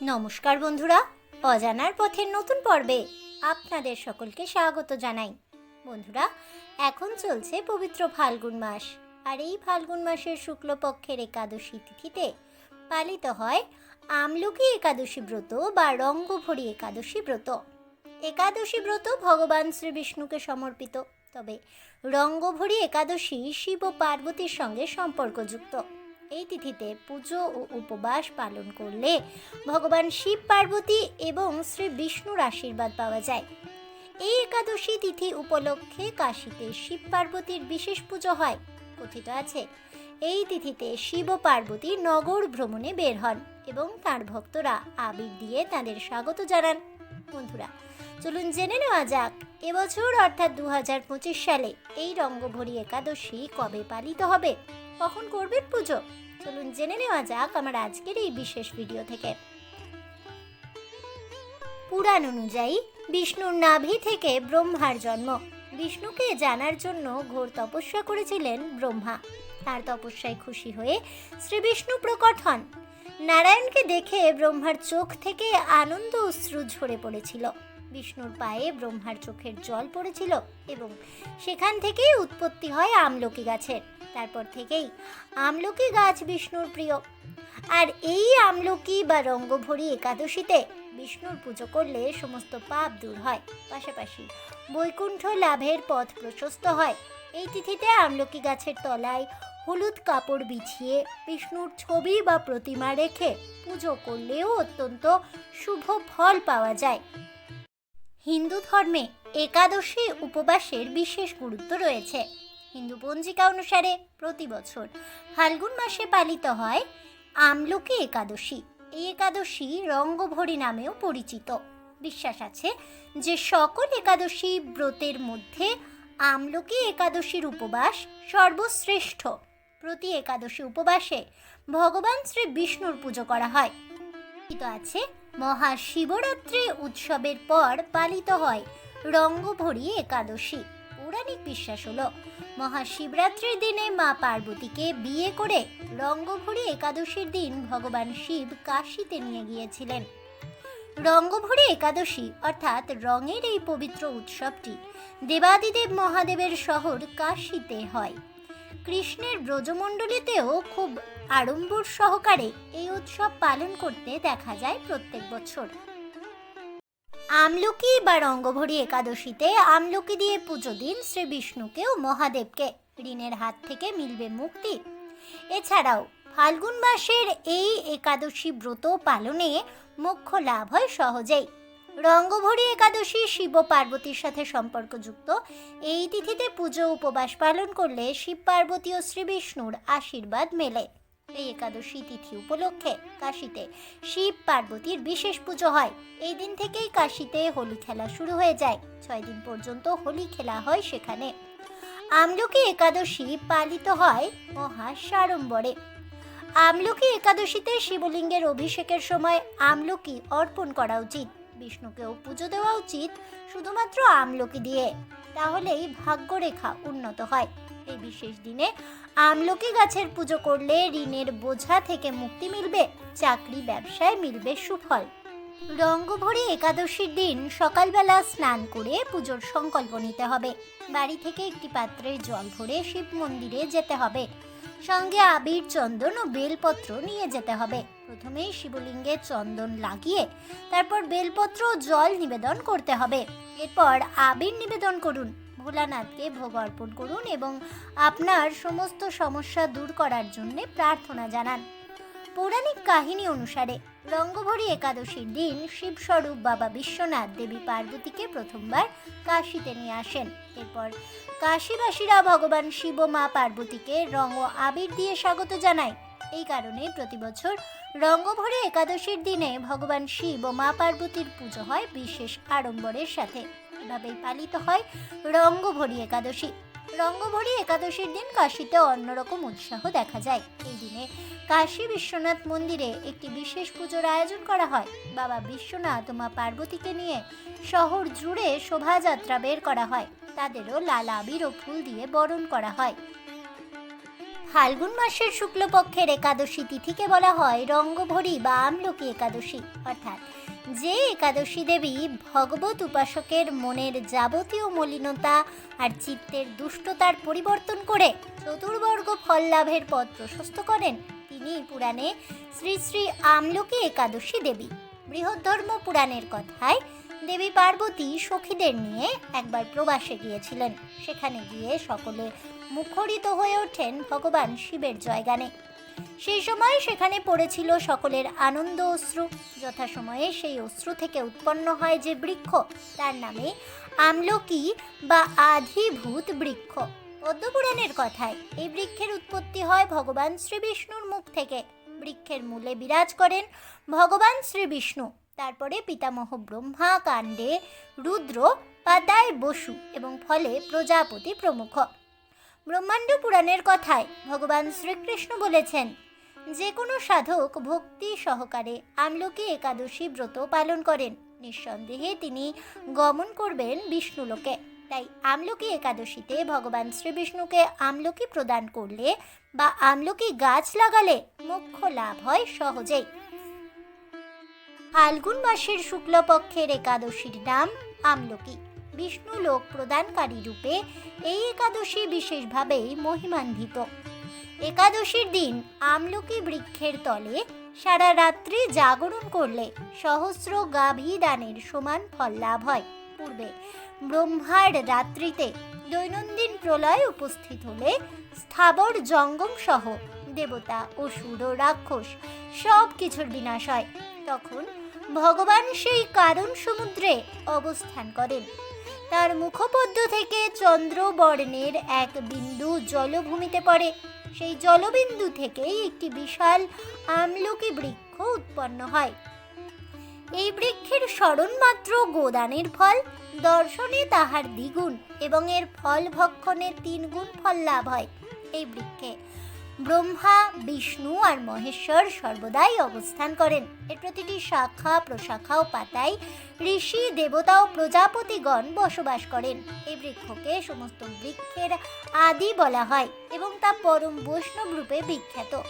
নমস্কার বন্ধুরা, অজানার পথের নতুন পর্বে আপনাদের সকলকে স্বাগত জানাই। বন্ধুরা, এখন চলছে পবিত্র ফাল্গুন মাস, আর এই ফাল্গুন মাসের শুক্লপক্ষের একাদশী তিথিতে পালিত হয় আমলকি একাদশী ব্রত বা রঙ্গভরি একাদশী ব্রত। একাদশী ব্রত ভগবান শ্রী বিষ্ণুকে সমর্পিত, তবে রঙ্গভরি একাদশী শিব ও পার্বতীর সঙ্গে সম্পর্কযুক্ত। এই তিথিতে পুজো ও উপবাস পালন করলে ভগবান শিব পার্বতী এবং শ্রী বিষ্ণুর আশীর্বাদ পাওয়া যায়। এই একাদশী তিথি উপলক্ষে কাশীতে শিব পার্বতীর বিশেষ পুজো হয়, কথিত আছে। এই তিথিতে শিব পার্বতী নগর ভ্রমণে বের হন এবং তার ভক্তরা আবির দিয়ে তাদের স্বাগত জানান। বন্ধুরা, চলুন জেনে নেওয়া যাক, এবছর অর্থাৎ দু হাজার পঁচিশ সালে এই রঙ্গভরি একাদশী কবে পালিত হবে? কখন করবেন পুজো? চলুন জেনে নেওয়া যাক আমার আজকের এই বিশেষ ভিডিও থেকে। পুরাণ অনুযায়ী, বিষ্ণুর নাভি থেকে ব্রহ্মার জন্ম। বিষ্ণুকে জানার জন্য ঘোর তপস্যা করেছিলেন ব্রহ্মা। তার তপস্যায় খুশি হয়ে শ্রী বিষ্ণু প্রকট হন। নারায়ণকে দেখে ব্রহ্মার চোখ থেকে আনন্দ অশ্রু ঝরে পড়েছিল। বিষ্ণুর পায়ে ব্রহ্মার চোখের জল পড়েছিল এবং সেখান থেকেই উৎপত্তি হয় আমলকি গাছের। তারপর থেকেই আমলকি গাছ বিষ্ণুর প্রিয়। আর এই আমলকি বা রঙ্গভরি একাদশীতে বিষ্ণুর পুজো করলে সমস্ত পাপ দূর হয়। পাশাপাশি বৈকুণ্ঠ লাভের পথ প্রশস্ত হয়। এই তিথিতে আমলকি গাছের তলায় হলুদ কাপড় বিছিয়ে বিষ্ণুর ছবি বা প্রতিমা রেখে পুজো করলেও অত্যন্ত শুভ ফল পাওয়া যায়। হিন্দু ধর্মে একাদশী উপবাসের বিশেষ গুরুত্ব রয়েছে। হিন্দু পঞ্জিকা অনুসারে প্রতি বছর ফাল্গুন মাসে পালিত হয় আমলকি একাদশী। এই একাদশী রঙ্গভরি নামেও পরিচিত। বিশ্বাস আছে যে সকল একাদশী ব্রতের মধ্যে আমলকি একাদশীর উপবাস সর্বশ্রেষ্ঠ। প্রতি একাদশী উপবাসে ভগবান শ্রী বিষ্ণুর পুজো করা হয়। আছে, মহাশিবরাত্রি উৎসবের পর পালিত হয় রঙ্গভরি একাদশী। পৌরাণিক বিশ্বাস হলো মহাশিবরাত্রির দিনে মা পার্বতীকে বিয়ে করে রঙ্গভরি একাদশীর দিন ভগবান শিব কাশীতে নিয়ে গিয়েছিলেন। রঙ্গভরি একাদশী, অর্থাৎ রঙের এই পবিত্র উৎসবটি, দেবাদিদেব মহাদেবের শহর কাশীতে হয়। কৃষ্ণের ব্রজমণ্ডলীতেও খুব আড়ম্বর সহকারে এই উৎসব পালন করতে দেখা যায় প্রত্যেক বছর। আমলকি বা রঙ্গভরি একাদশীতে আমলকি দিয়ে পুজো দিন শ্রী বিষ্ণুকে ও মহাদেবকে। ঋণের হাত থেকে মিলবে মুক্তি। এছাড়াও ফাল্গুন মাসের এই একাদশী ব্রত পালনে মোক্ষ লাভ হয় সহজেই। রঙ্গভরি একাদশী শিব পার্বতীর সাথে সম্পর্কযুক্ত। এই তিথিতে পুজো উপবাস পালন করলে শিব পার্বতী ও শ্রীবিষ্ণুর আশীর্বাদ মেলে। এই একাদশী তিথি উপলক্ষে কাশীতে শিব পার্বতীর বিশেষ পুজো হয়। এই দিন থেকেই কাশীতে হোলি খেলা শুরু হয়ে যায়। ছয় দিন পর্যন্ত হোলি খেলা হয় সেখানে। আমলকি একাদশী পালিত হয় মহা সাড়ম্বরে আমলকি একাদশীতে শিবলিঙ্গের অভিষেকের সময় আমলকি অর্পণ করা উচিত। বিষ্ণুকেও পুজো দেওয়া উচিত শুধুমাত্র আমলকি দিয়ে। তাহলেই ভাগ্যরেখা উন্নত হয়। এই বিশেষ দিনে আমলকি গাছের পুজো করলে ঋণের বোঝা থেকে মুক্তি মিলবে, চাকরি ব্যবসায় মিলবে সুফল। রঙ্গভরি একাদশীর দিন সকালবেলা স্নান করে পুজোর সংকল্প নিতে হবে। বাড়ি থেকে একটি পাত্রে জল ভরে শিব মন্দিরে যেতে হবে। সঙ্গে আবির, চন্দন ও বেলপত্র নিয়ে যেতে হবে। প্রথমেই শিবলিঙ্গে চন্দন লাগিয়ে তারপর বেলপত্র ও জল নিবেদন করতে হবে। এরপর আবির নিবেদন করুন। ভোলানাথকে ভোগ অর্পণ করুন এবং আপনার সমস্ত সমস্যা দূর করার জন্য প্রার্থনা জানান। পৌরাণিক কাহিনী অনুসারে রঙ্গভরি একাদশীর দিন শিবস্বরূপ বাবা বিশ্বনাথ দেবী পার্বতীকে প্রথমবার কাশীতে নিয়ে আসেন। এরপর কাশীবাসীরা ভগবান শিব মা পার্বতীকে রং ও আবির দিয়ে স্বাগত জানায়। এই কারণে প্রতি বছর রঙ্গভরি একাদশীর দিনে ভগবান শিব ও মা পার্বতীর পুজো হয় বিশেষ আড়ম্বরের সাথে। এভাবেই পালিত হয় রঙ্গভরি একাদশী। রঙ্গভরি একাদশীর দিন কাশীতে অন্যরকম উৎসাহ দেখা যায়। এই দিনে কাশী বিশ্বনাথ মন্দিরে একটি বিশেষ পুজোর আয়োজন করা হয়। বাবা বিশ্বনাথ মা পার্বতীকে নিয়ে শহর জুড়ে শোভাযাত্রা বের করা হয়। তাদেরও লাল আবির ও ফুল দিয়ে বরণ করা হয়। ফাল্গুন মাসের শুক্লপক্ষের একাদশী তিথিকে বলা হয় রঙ্গভরি বা আমলকি একাদশী। অর্থাৎ যে একাদশী দেবী ভগবত উপাসকের মনের যাবতীয় মলিনতা আর চিত্তের দুষ্টতার পরিবর্তন করে চতুর্বর্গ ফল লাভের পথ প্রশস্ত করেন তিনি পুরাণে শ্রী শ্রী আমলকি একাদশী দেবী। বৃহদ্ধর্ম পুরাণের কথায় দেবী পার্বতী সখীদের নিয়ে একবার প্রবাসে গিয়েছিলেন। সেখানে গিয়ে সকলে মুখরিত হয়ে ওঠেন ভগবান শিবের জয়গানে। সেই সময় সেখানে পড়েছিল সকলের আনন্দ অশ্রু। যথাসময়ে সেই অশ্রু থেকে উৎপন্ন হয় যে বৃক্ষ, তার নামে আমলকি বা আধিভূত বৃক্ষ। পদ্মপুরাণের কথায়, এই বৃক্ষের উৎপত্তি হয় ভগবান শ্রী বিষ্ণুর মুখ থেকে। বৃক্ষের মূলে বিরাজ করেন ভগবান শ্রী বিষ্ণু। তারপরে পিতামহ ব্রহ্মা কাণ্ডে রুদ্র পাতায় বসু এবং ফলে প্রজাপতি প্রমুখ। ব্রহ্মাণ্ড পুরাণের কথায় ভগবান শ্রীকৃষ্ণ বলেছেন, যে কোনো সাধক ভক্তি সহকারে আমলকি একাদশী ব্রত পালন করেন। নিঃসন্দেহে তিনি গমন করবেন বিষ্ণুলোকে। তাই আমলকি একাদশীতে ভগবান শ্রীবিষ্ণুকে আমলকি প্রদান করলে বা আমলকি গাছ লাগালে মোক্ষ লাভ হয় সহজেই। ফাল্গুন মাসের শুক্লপক্ষের একাদশীর নাম আমলকি। বিষ্ণু লোক প্রদানকারী রূপে এই একাদশী বিশেষভাবেই মহিমান্বিত। একাদশীর দিন আমলকি বৃক্ষের তলে সারা রাত্রি জাগরণ করলে সহস্র গাভী দানের সমান ফল লাভ হয়। পূর্বে ব্রহ্মার রাত্রিতে দৈনন্দিন প্রলয় উপস্থিত হলে স্থাবর জঙ্গম সহ দেবতা অসুর ও রাক্ষস সব কিছুর বিনাশ হয়। তখন ভগবান সেই কারণ সমুদ্রে অবস্থান করেন। তার মুখপদ্ম থেকে চন্দ্রবর্ণের এক বিন্দু জলভূমিতে পড়ে। সেই জলবিন্দু থেকেই একটি বিশাল আমলকি বৃক্ষ উৎপন্ন হয়। এই বৃক্ষের স্মরণ মাত্র গোদানের ফল, দর্শনে তাহার দ্বিগুণ এবং এর ফল ভক্ষণে তিন গুণ ফল লাভ হয় এই বৃক্ষে। ব্রহ্মা, বিষ্ণু আর মহেশ্বর সর্বদাই অবস্থান করেন। এর প্রতিটি শাখা, প্রশাখা ও পাতায় ঋষি, দেবতা ও প্রজাপতিগণ বসবাস করেন। এই বৃক্ষকে সমস্ত বৃক্ষের আদি বলা হয় এবং তা পরম বৈষ্ণব রূপে বিখ্যাত।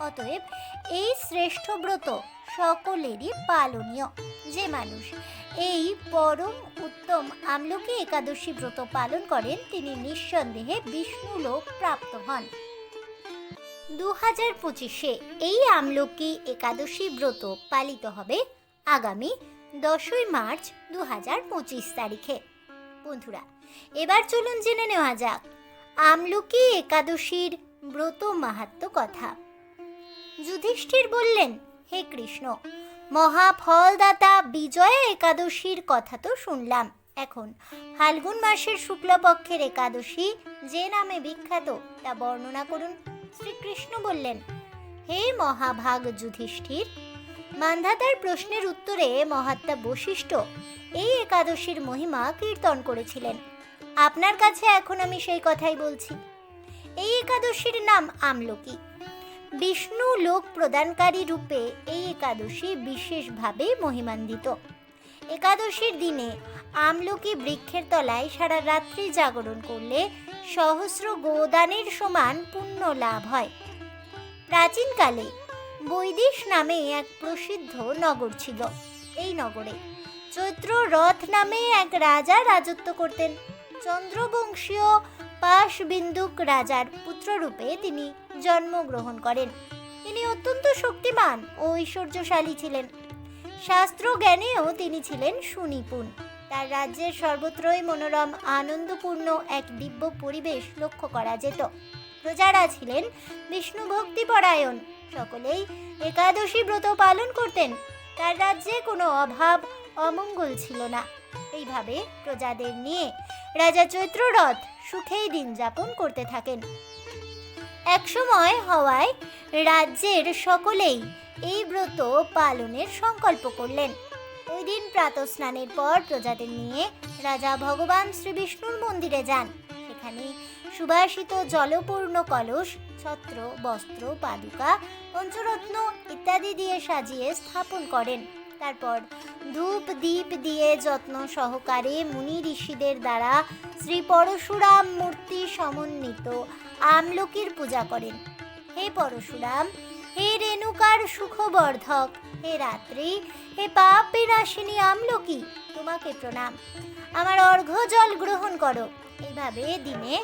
অতএব এই শ্রেষ্ঠ ব্রত সকলেরই পালনীয়। যে মানুষ এই পরম উত্তম আমলকি একাদশী ব্রত পালন করেন, তিনি নিঃসন্দেহে বিষ্ণু লোক প্রাপ্ত হন। দু হাজার পঁচিশে এই আমলকি একাদশী ব্রত পালিত হবে আগামী দশই মার্চ দু হাজার পঁচিশ তারিখে। বন্ধুরা, এবার চলুন জেনে নেওয়া যাক আমলকি একাদশীর ব্রত মাহাত্ম কথা। যুধিষ্ঠির বললেন, হে কৃষ্ণ, মহাফলদাতা বিজয়া একাদশীর কথা তো শুনলাম। এখন ফাল্গুন মাসের শুক্লপক্ষের একাদশী যে নামে বিখ্যাত তা বর্ণনা করুন। শ্রীকৃষ্ণ বললেন, হে মহাভাগ যুধিষ্ঠির, মান্ধাতার প্রশ্নের উত্তরে মহাত্মা বশিষ্ঠ এই একাদশীর মহিমা কীর্তন করেছিলেন। আপনার কাছে এখন আমি সেই কথাই বলছি। এই একাদশীর নাম আমলকি। বিষ্ণু লোক প্রদানকারী রূপে এই একাদশী বিশেষভাবে মহিমান্বিত। একাদশীর দিনে আমলকি বৃক্ষের তলায় সারা রাত্রি জাগরণ করলে সহস্র গোদানের সমান পুণ্য লাভ হয়। প্রাচীনকালে বৈদিশ নামে এক প্রসিদ্ধ নগর ছিল। এই নগরে চৈত্র রথ নামে এক রাজা রাজত্ব করতেন। চন্দ্রবংশীয় পাশবিন্দুক রাজার পুত্ররূপে তিনি জন্মগ্রহণ করেন। তিনি অত্যন্ত শক্তিমান ও ঐশ্বর্যশালী ছিলেন। শাস্ত্র জ্ঞানেও তিনি ছিলেন সুনিপুণ। তার রাজ্যের সর্বত্রই মনোরম, আনন্দপূর্ণ এক দিব্য পরিবেশ লক্ষ্য করা যেত। প্রজারা ছিলেন বিষ্ণু ভক্তিপরায়ণ সকলেই একাদশী ব্রত পালন করতেন। তার রাজ্যে কোনো অভাব, অমঙ্গল ছিল না। এইভাবে প্রজাদের নিয়ে রাজা চৈত্ররথ সুখেই দিন যাপন করতে থাকেন। একসময় হওয়ায় রাজ্যের সকলেই এই ব্রত পালনের সংকল্প করলেন। ওই দিন প্রাতঃস্নানের পর প্রজাদের নিয়ে রাজা ভগবান শ্রী বিষ্ণুর মন্দিরে যান। সেখানে সুবাসিত জলপূর্ণ কলস, ছত্র, বস্ত্র, পাদুকা, পঞ্চরত্ন ইত্যাদি দিয়ে সাজিয়ে স্থাপন করেন। তারপর ধূপ দ্বীপ দিয়ে যত্ন সহকারে মুনি ঋষিদের দ্বারা শ্রী পরশুরাম মূর্তি সমন্বিত আমলকির পূজা করেন। হে পরশুরাম রেণুকার সুখবর্ধক। হে রাত্রি, হে পাপ বিনাশিনী আমলকি, তোমাকে প্রণাম। আমার অর্ঘ্য জল গ্রহণ করো। এইভাবে দিনে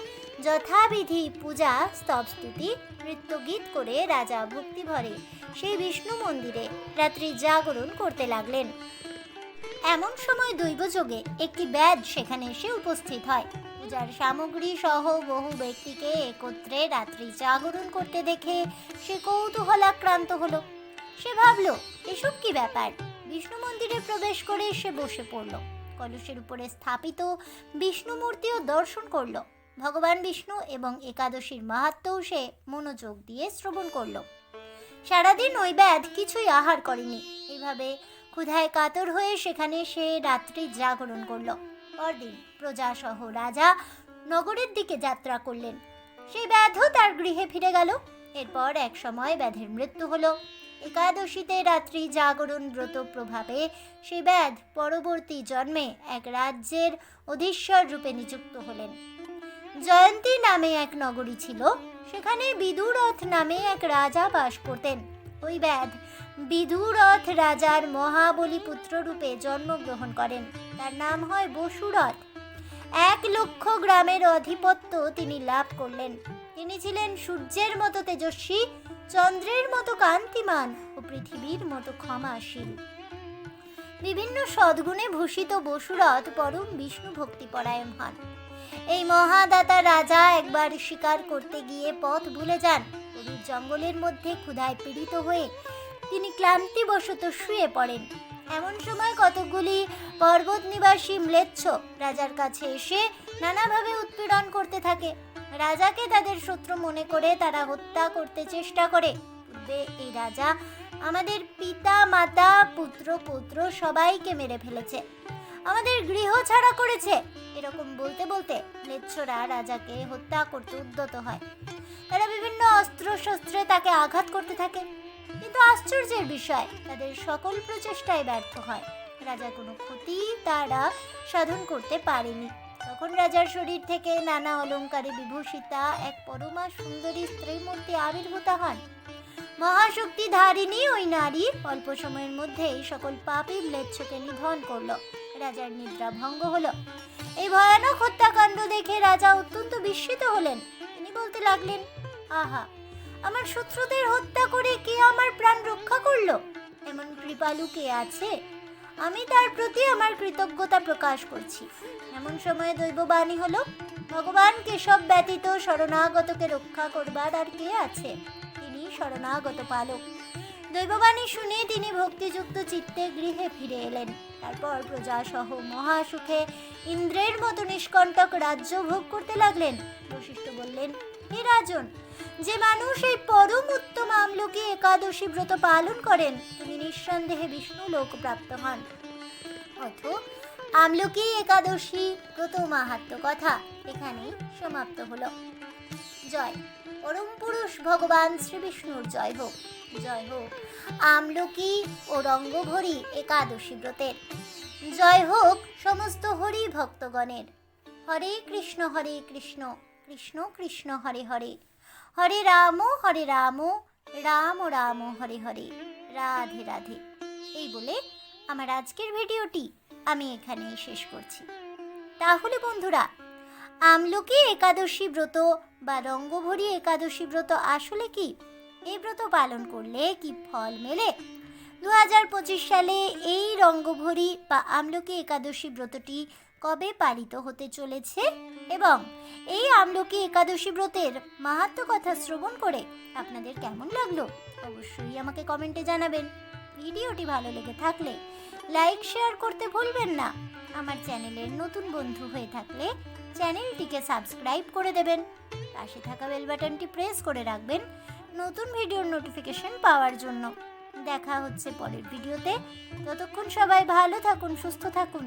যথাবিধি পূজা, স্তবস্তুতি, নৃত্যগীত করে রাজা ভক্তি ভরে সেই বিষ্ণু মন্দিরে রাত্রি জাগরণ করতে লাগলেন। এমন সময় দৈবযোগে একটি ব্যাধ সেখানে এসে উপস্থিত হয়। পূজার সামগ্রী সহ বহু ব্যক্তিকে একত্রে রাত্রি জাগরণ করতে দেখে সে কৌতূহলাক্রান্ত হলো। সে ভাবলো, এসব কি ব্যাপার? বিষ্ণু মন্দিরে প্রবেশ করে সে বসে পড়ল। কলসের উপরে স্থাপিত বিষ্ণু মূর্তিও দর্শন করল। ভগবান বিষ্ণু এবং একাদশীর মাহাত্ম্যও সে মনোযোগ দিয়ে শ্রবণ করল। সারাদিন ওই ব্যাধ কিছুই আহার করেনি। এইভাবে ক্ষুধায় কাতর হয়ে সেখানে সে রাত্রি জাগরণ করল। পরদিন প্রজাসহ রাজা নগরের দিকে যাত্রা করলেন। সেই ব্যাধও তার গৃহে ফিরে গেল। এরপর এক সময় ব্যাধের মৃত্যু হলো। একাদশীতে রাত্রি জাগরণ ব্রত প্রভাবে সেই ব্যাধ পরবর্তী জন্মে এক রাজ্যের অধীশ্বর রূপে নিযুক্ত হলেন। জয়ন্তী নামে এক নগরী ছিল। সেখানে বিদুরথ নামে এক রাজা বাস করতেন। ওই ব্যাধ বিদুরথ রাজার মহাবলী পুত্র রূপে জন্মগ্রহণ করেন। তার নাম হয় বসুরথ। এক লক্ষ গ্রামের আধিপত্য তিনি লাভ করলেন। তিনি ছিলেন সূর্যের মতো তেজস্বী, চন্দ্রের মতো কান্তিমান ও পৃথিবীর মতো ক্ষমাশীল। বিভিন্ন সদ্গুণে ভূষিত বসুরথ পরম বিষ্ণু ভক্তি পরায়ণ হন। এই মহাদাতা রাজা একবার শিকার করতে গিয়ে পথ ভুলে যান। জঙ্গলের মধ্যে ক্ষুধায় পীড়িত হয়ে তিনি ক্লান্তিবশত শুয়ে পড়েন। এমন সময় কতকগুলি পর্বত নিবাসী ম্লেচ্ছ রাজার কাছে এসে নানাভাবে উৎপীড়ন করতে থাকে। রাজাকে তাদের শত্রু মনে করে তারা হত্যা করতে চেষ্টা করে। এই রাজা আমাদের পিতা, মাতা, পুত্র পুত্র সবাইকে মেরে ফেলেছে। আমাদের গৃহ ছাড়া করেছে। এরকম বলতে বলতে ম্লেচ্ছরা রাজাকে হত্যা করতে উদ্যত হয়। তারা বিভিন্ন অস্ত্র শস্ত্রে তাকে আঘাত করতে থাকে। কিন্তু আশ্চর্যের বিষয়। তাদের সকল প্রচেষ্টায় ব্যর্থ হয়। রাজা কোনো ক্ষতি তারা সাধন করতে পারেনি। তখন রাজার শরীর থেকে নানা অলংকারে বিভূষিতা, এক পরমা সুন্দরী স্ত্রী মূর্তি আবির্ভূত হন। মহাশক্তি ধারিণী ওই নারী অল্প সময়ের মধ্যেই সকল পাপী ম্লেচ্ছকে নিধন করল। রাজার নিদ্রা ভঙ্গ হলো। এই ভয়ানক হত্যাকাণ্ড দেখে রাজা অত্যন্ত বিস্মিত হলেন। তিনি বলতে লাগলেন, আহা আমার শত্রুদের হত্যা করে কে আমার প্রাণ রক্ষা করল? এমন কৃপালু কে আছে? আমি তার প্রতি আমার কৃতজ্ঞতা প্রকাশ করছি। এমন সময় দৈববাণী হলো, ভগবান কেশব ব্যতীত শরণাগতকে রক্ষা করবার আর কে আছে? তিনি শরণাগত পালক। দৈববাণী শুনে তিনি ভক্তিযুক্ত চিত্তে গৃহে ফিরে এলেন। তারপর প্রজাসহ মহাসুখে ইন্দ্রের মতো নিষ্কণ্টক রাজ্য ভোগ করতে লাগলেন। বশিষ্ঠ বললেন, হে রাজন যে মানুষ এই পরম উত্তম আমলকি একাদশী ব্রত পালন করেন, তিনি নিঃসন্দেহে বিষ্ণু লোক প্রাপ্ত হন। অথ, আমলকি একাদশী ব্রত মাহাত্ম কথা এখানেই সমাপ্ত হলো। জয়। পরম পুরুষ ভগবান শ্রী বিষ্ণুর জয় হোক। জয় হোক। আমলকি ও রঙ্গভরি একাদশী ব্রতের। জয় হোক সমস্ত হরি ভক্তগণের। হরে কৃষ্ণ হরে কৃষ্ণ কৃষ্ণ কৃষ্ণ, হরে হরে। হরে রাম হরে রাম রাম রাম, হরে হরে, রাধে রাধে। এই বলে আমার আজকের ভিডিওটি আমি এখানেই শেষ করছি। তাহলে বন্ধুরা, আমলকি একাদশী ব্রত বা রঙ্গভরি একাদশী ব্রত আসলে কি? এই ব্রত পালন করলে কি ফল মেলে? দু হাজার পঁচিশ সালে এই রঙ্গভরি বা আমলকি একাদশী ব্রতটি কবে পালিত হতে চলেছে এবং এই আমলকি একাদশী ব্রতের মাহাত্ম কথা শ্রবণ করে আপনাদের কেমন লাগল অবশ্যই আমাকে কমেন্টে জানাবেন। ভিডিওটি ভালো লেগে থাকলে লাইক, শেয়ার করতে ভুলবেন না। আমার চ্যানেলের নতুন বন্ধু হয়ে থাকলে চ্যানেলটিকে সাবস্ক্রাইব করে দেবেন। পাশে থাকা বেল বাটনটি প্রেস করে রাখবেন নতুন ভিডিওর নোটিফিকেশন পাওয়ার জন্য। দেখা হচ্ছে পরের ভিডিওতে। ততক্ষণ সবাই ভালো থাকুন, সুস্থ থাকুন।